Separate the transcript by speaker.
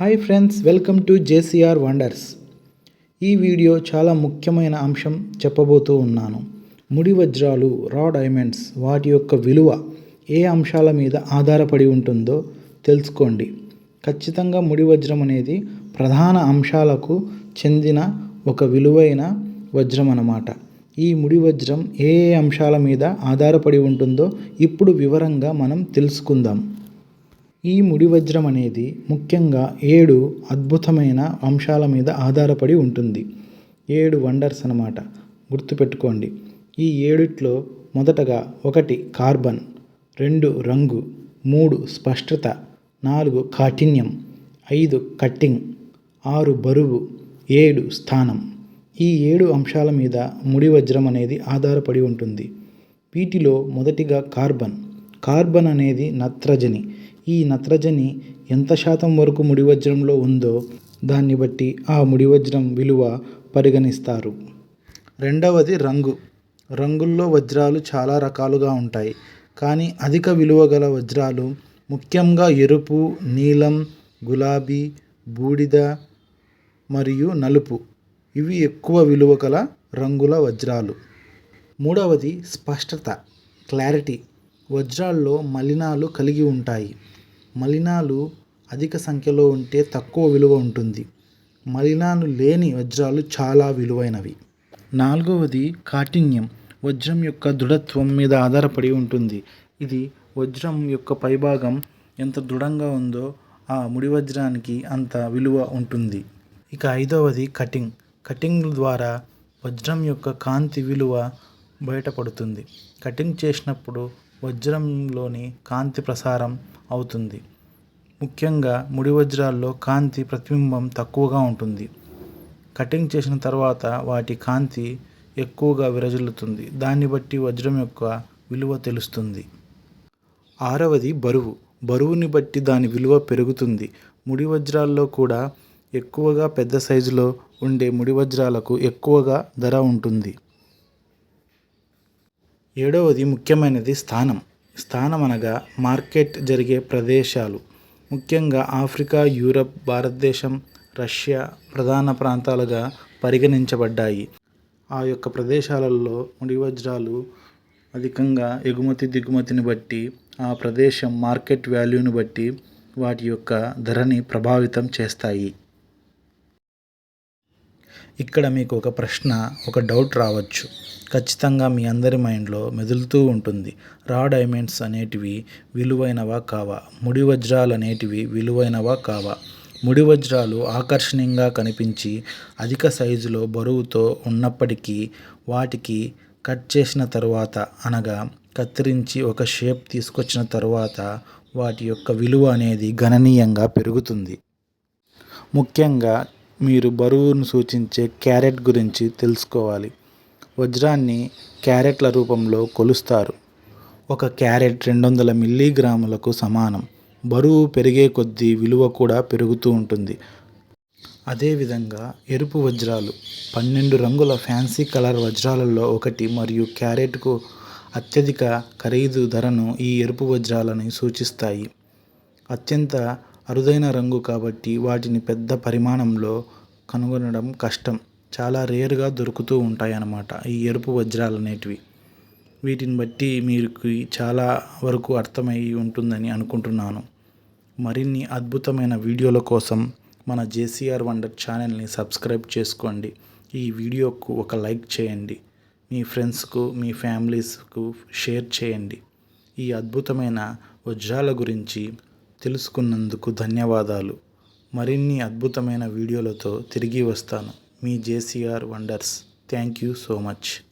Speaker 1: Hi friends welcome to JCR wonders ఈ video చాలా ముఖ్యమైన అంశం చెప్పబోతూ ఉన్నాను. ముడి వజ్రాలు రా డైమండ్స్ వాటి యొక్క విలువ ఏ అంశాల మీద ఆధారపడి ఉంటుందో తెలుసుకోండి. ఖచ్చితంగా ముడి వజ్రం అనేది ప్రధాన అంశాలకు చెందిన ఒక విలువైన వజ్రం అన్నమాట. ఈ ముడి వజ్రం ఏ ఏ అంశాల మీద ఆధారపడి ఉంటుందో ఇప్పుడు వివరంగా మనం తెలుసుకుందాం. ఈ ముడి వజ్రం అనేది ముఖ్యంగా ఏడు అద్భుతమైన అంశాల మీద ఆధారపడి ఉంటుంది. ఏడు వండర్స్ అన్నమాట. గుర్తుపెట్టుకోండి. ఈ ఏడిట్లో మొదటగా ఒకటి కార్బన్ రెండు రంగు మూడు స్పష్టత నాలుగు కాఠిన్యం ఐదు కట్టింగ్ ఆరు బరువు ఏడు స్థానం. ఈ ఏడు అంశాల మీద ముడి వజ్రం అనేది ఆధారపడి ఉంటుంది. వీటిలో మొదటిగా కార్బన్. కార్బన్ అనేది నత్రజని. ఈ నత్రజని ఎంత శాతం వరకు ముడి వజ్రంలో ఉందో దాన్ని బట్టి ఆ ముడి వజ్రం విలువ పరిగణిస్తారు. రెండవది రంగు. రంగుల్లో వజ్రాలు చాలా రకాలుగా ఉంటాయి. కానీ అధిక విలువ గల వజ్రాలు ముఖ్యంగా ఎరుపు నీలం గులాబీ బూడిద మరియు నలుపు. ఇవి ఎక్కువ విలువ గల రంగుల వజ్రాలు. మూడవది స్పష్టత క్లారిటీ. వజ్రాల్లో మలినాలు కలిగి ఉంటాయి. మలినాలు అధిక సంఖ్యలో ఉంటే తక్కువ విలువ ఉంటుంది. మలినాలు లేని వజ్రాలు చాలా విలువైనవి. నాలుగవది కాఠిన్యం. వజ్రం యొక్క దృఢత్వం మీద ఆధారపడి ఉంటుంది. ఇది వజ్రం యొక్క పైభాగం ఎంత దృఢంగా ఉందో ఆ ముడి వజ్రానికి అంత విలువ ఉంటుంది. ఇక ఐదవది కటింగ్. కటింగ్ ద్వారా వజ్రం యొక్క కాంతి విలువ బయటపడుతుంది. కటింగ్ చేసినప్పుడు వజ్రంలోని కాంతి ప్రసారం అవుతుంది. ముఖ్యంగా ముడి వజ్రాల్లో కాంతి ప్రతిబింబం తక్కువగా ఉంటుంది. కటింగ్ చేసిన తర్వాత వాటి కాంతి ఎక్కువగా విరజిల్లుతుంది. దాన్ని బట్టి వజ్రం యొక్క విలువ తెలుస్తుంది. ఆరవది బరువు. బరువుని బట్టి దాని విలువ పెరుగుతుంది. ముడి వజ్రాల్లో కూడా ఎక్కువగా పెద్ద సైజులో ఉండే ముడి వజ్రాలకు ఎక్కువగా ధర ఉంటుంది. ఏడవది ముఖ్యమైనది స్థానం. స్థానం అనగా మార్కెట్ జరిగే ప్రదేశాలు. ముఖ్యంగా ఆఫ్రికా యూరప్ భారతదేశం రష్యా ప్రధాన ప్రాంతాలుగా పరిగణించబడ్డాయి. ఆ యొక్క ప్రదేశాలలో ముడి వజ్రాలు అధికంగా ఎగుమతి దిగుమతిని బట్టి ఆ ప్రదేశం మార్కెట్ వాల్యూని బట్టి వాటి యొక్క ధరని ప్రభావితం చేస్తాయి. ఇక్కడ మీకు ఒక ప్రశ్న ఒక డౌట్ రావచ్చు. ఖచ్చితంగా మీ అందరి మైండ్లో మెదులుతూ ఉంటుంది. రా డైమండ్స్ అనేటివి విలువైనవా కావా? ముడి వజ్రాలు అనేటివి విలువైనవా కావా? ముడి వజ్రాలు ఆకర్షణీయంగా కనిపించి అధిక సైజులో బరువుతో ఉన్నప్పటికీ వాటికి కట్ చేసిన తరువాత అనగా కత్తిరించి ఒక షేప్ తీసుకొచ్చిన తరువాత వాటి యొక్క విలువ అనేది గణనీయంగా పెరుగుతుంది. ముఖ్యంగా మీరు బరువును సూచించే క్యారెట్ గురించి తెలుసుకోవాలి. వజ్రాన్ని క్యారెట్ల రూపంలో కొలుస్తారు. ఒక క్యారెట్ రెండు వందల మిల్లీగ్రాములకు సమానం. బరువు పెరిగే కొద్దీ విలువ కూడా పెరుగుతూ ఉంటుంది. అదేవిధంగా ఎరుపు వజ్రాలు పన్నెండు రంగుల ఫ్యాన్సీ కలర్ వజ్రాలలో ఒకటి మరియు క్యారెట్కు అత్యధిక ఖరీదు ధరను ఈ ఎరుపు వజ్రాలని సూచిస్తాయి. అత్యంత అరుదైన రంగు కాబట్టి వాటిని పెద్ద పరిమాణంలో కనుగొనడం కష్టం. చాలా రేర్గా దొరుకుతూ ఉంటాయి అన్నమాట ఈ ఎరుపు వజ్రాలు అనేటివి. వీటిని బట్టి మీకు చాలా వరకు అర్థమై ఉంటుందని అనుకుంటున్నాను. మరిన్ని అద్భుతమైన వీడియోల కోసం మన జేసీఆర్ వండర్ ఛానల్ని సబ్స్క్రైబ్ చేసుకోండి. ఈ వీడియోకు ఒక లైక్ చేయండి. మీ ఫ్రెండ్స్కు మీ ఫ్యామిలీస్కు షేర్ చేయండి. ఈ అద్భుతమైన వజ్రాల గురించి తెలుసుకున్నందుకు ధన్యవాదాలు. మరిన్ని అద్భుతమైన వీడియోలతో తిరిగి వస్తాను. మీ JCR wonders. Thank you so much.